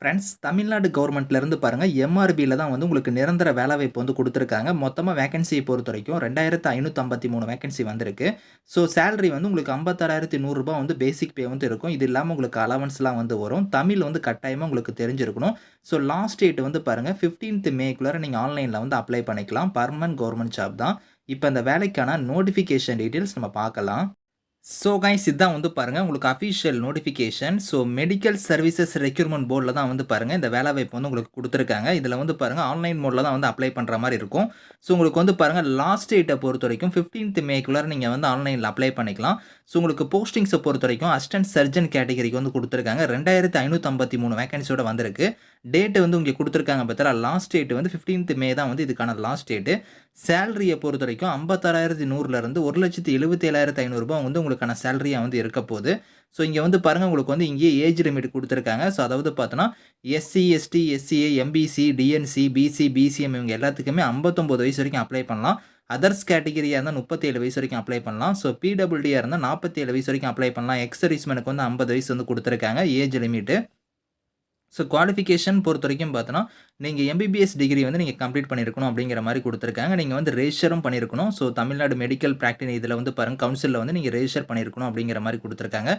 Friends Tamil Nadu கவர்மெண்ட்லேருந்து பாருங்கள் எம்ஆர்பியில் தான் வந்து உங்களுக்கு நிரந்தர வேலைவாய்ப்பு வந்து கொடுத்துருக்காங்க. மொத்தமாக வேகன்சியை பொறுத்த வரைக்கும் ரெண்டாயிரத்து ஐநூற்றம்பத்தி மூணு வேகன்சி வந்திருக்கு. ஸோ சேலரி வந்து உங்களுக்கு ஐம்பத்தாறாயிரத்தி நூறுரூபா வந்து பேசிக் பே வந்து இருக்கும். இது இல்லாமல் உங்களுக்கு அலவன்ஸ்லாம் வந்து வரும். தமிழ் வந்து கட்டாயமாக உங்களுக்கு தெரிஞ்சிருக்கணும். ஸோ லாஸ்ட் டேட் வந்து பாருங்கள் ஃபிஃப்டீன்த் மேக்குள்ளார நீங்கள் ஆன்லைனில் வந்து அப்ளை பண்ணிக்கலாம். பர்மனன்ட் கவர்மெண்ட் ஜாப் தான். இப்போ இந்த வேலைக்கான நோட்டிஃபிகேஷன் டீட்டெயில்ஸ் நம்ம பார்க்கலாம். ஸோ கைஸ் இதுதான் வந்து பாருங்கள் உங்களுக்கு official notification so medical services requirement போர்டில் தான் வந்து பாருங்கள் இந்த வேலை வாய்ப்பு வந்து உங்களுக்கு கொடுத்துருக்காங்க. இதில் வந்து பாருங்கள் ஆன்லைன் மோடில் தான் வந்து அப்ளை பண்ணுற மாதிரி இருக்கும். ஸோ உங்களுக்கு வந்து பாருங்கள் லாஸ்ட் டேட்டை பொறுத்த வரைக்கும் ஃபிஃப்டீன்த் மேக்குள்ளார நீங்கள் வந்து ஆன்லைனில் அப்ளை பண்ணிக்கலாம். ஸோ உங்களுக்கு போஸ்டிங்ஸை பொறுத்த வரைக்கும் அசிஸ்டன்ட் சர்ஜன் கேட்டகரிக்கு வந்து கொடுத்துருக்காங்க. ரெண்டாயிரத்தி ஐநூற்றம்பத்தி மூணு வேகன்சியோட வந்திருக்கு. டேட்டு வந்து இங்கே கொடுத்துருக்காங்க பார்த்தா லாஸ்ட் டேட் வந்து ஃபிஃப்டீன்த் மே தான் வந்து இதுக்கான லாஸ்ட் டேட்டு சேலரியை பொறுத்த வரைக்கும் ஐம்பத்தாறாயிரத்தி நூறுலேருந்து ஒரு லட்சத்தி எழுபத்தி ஏழாயிரத்தி ஐநூறுரூபா வந்து உங்களுக்கான சேலரியாக வந்து இருக்க போகுது. ஸோ இங்கே வந்து பாருங்கள் உங்களுக்கு வந்து இங்கேயே ஏஜ் லிமிட் கொடுத்துருக்காங்க. ஸோ அதாவது பார்த்தோன்னா SC ST SCA MBC DNC BC BCM இவங்க எல்லாத்துக்குமே ஐம்பத்தொம்போது வயசு வரைக்கும் அப்ளை பண்ணலாம். அதர்ஸ் கேட்டகிரியாக இருந்தால் முப்பத்தேழு வயசு வரைக்கும் அப்ளை பண்ணலாம். ஸோ பிடபிள்டியாக இருந்தால் நாற்பத்தேழு வயசு வரைக்கும் அப்ளை பண்ணலாம். எக்ஸ் சர்வீஸ்மேனுக்கு வந்து ஐம்பது வயசு வந்து கொடுத்துருக்காங்க ஏஜ் லிமிட்டு. ஸோ குவாலிஃபிகேஷன் பொறுத்த வரைக்கும் பார்த்தோன்னா நீங்கள் எம்பிபிஎஸ் டிகிரி வந்து நீங்கள் கம்ப்ளீட் பண்ணியிருக்கணும் அப்படிங்கிற மாதிரி கொடுத்துருக்காங்க. நீங்கள் வந்து ரெஜிஸ்டரும் பண்ணியிருக்கணும். ஸோ தமிழ்நாடு மெடிக்கல் ப்ராக்டிஸ் இதில் வந்து பாருங்கள் கவுன்சிலில் வந்து நீங்கள் ரெஜிஸ்டர் பண்ணியிருக்கணும் அப்படிங்கிற மாதிரி கொடுத்துருக்காங்க.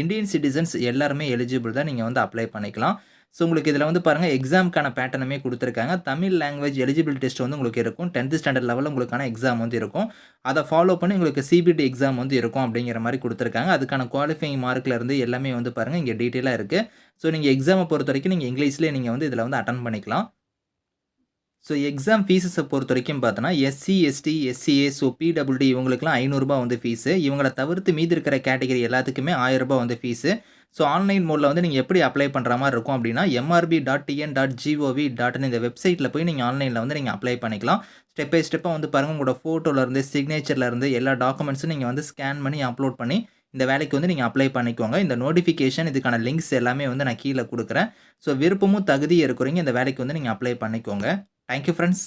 இந்தியன் சிட்டிசன்ஸ் எல்லாருமே எலிஜிபிள் தான் நீங்கள் வந்து அப்ளை பண்ணிக்கலாம். ஸோ உங்களுக்கு இதில் வந்து பாருங்கள் எக்ஸாமுக்கான பேட்டர்னுமே கொடுத்துருக்காங்க. தமிழ் லாங்குவேஜ் எலிஜிபிள் டெஸ்ட் வந்து உங்களுக்கு இருக்கும். டென்த்து ஸ்டாண்டர்ட் லெவலில் உங்களுக்கான எக்ஸாம் வந்து இருக்கும். அதை ஃபாலோ பண்ணி உங்களுக்கு சிபிடி எக்ஸாம் வந்து இருக்கும் அப்படிங்கிற மாதிரி கொடுத்துருக்காங்க. அதுக்கான குவாலிஃபைங் மார்க்கில் இருந்து எல்லாமே வந்து பாருங்கள் இங்கே டீட்டெயிலாக இருக்குது ஸோ நீங்கள் எக்ஸாமை பொறுத்த வரைக்கும் நீங்கள் இங்கிலீஷ்லேயே நீங்கள் வந்து இதில் வந்து அட்டன் பண்ணிக்கலாம். ஸோ எக்ஸாம் ஃபீஸஸை பொறுத்த வரைக்கும் பார்த்தோன்னா SC ST SCA so PWD இவங்களுக்குலாம் ஐநூறுரூபா வந்து ஃபீஸு இவங்களை தவிர்த்து மீதி இருக்கிற கேட்டகரி எல்லாத்துக்குமே ஆயிரரூபா வந்து ஃபீஸு ஸோ ஆன்லைன் மோடில் வந்து நீங்கள் எப்படி அப்ளை பண்ணுற மாதிரி இருக்கும் அப்படின்னா MRB dot TN dot GOV டாட்னு இந்த வெப்சைட்டில் போய் நீங்கள் ஆன்லைனில் வந்து நீங்கள் அப்ளை பண்ணிக்கலாம். ஸ்டெப் பை ஸ்டெப்பாக வந்து பாருங்கள் உங்களோட ஃபோட்டோலேருந்து சிக்னேச்சர்லேருந்து எல்லா டாக்குமெண்ட்ஸும் நீங்கள் வந்து ஸ்கேன் பண்ணி அப்லோட் பண்ணி இந்த வேலைக்கு வந்து நீங்கள் அப்ளை பண்ணிக்கோங்க. இந்த நோட்டிஃபிகேஷன் இதுக்கான லிங்க்ஸ் எல்லாமே வந்து நான் கீழே கொடுக்குறேன். ஸோ விருப்பமும் தகுதி இருக்கிறீங்க இந்த வேலைக்கு வந்து நீங்கள் அப்ளை பண்ணிக்கோங்க. Thank you friends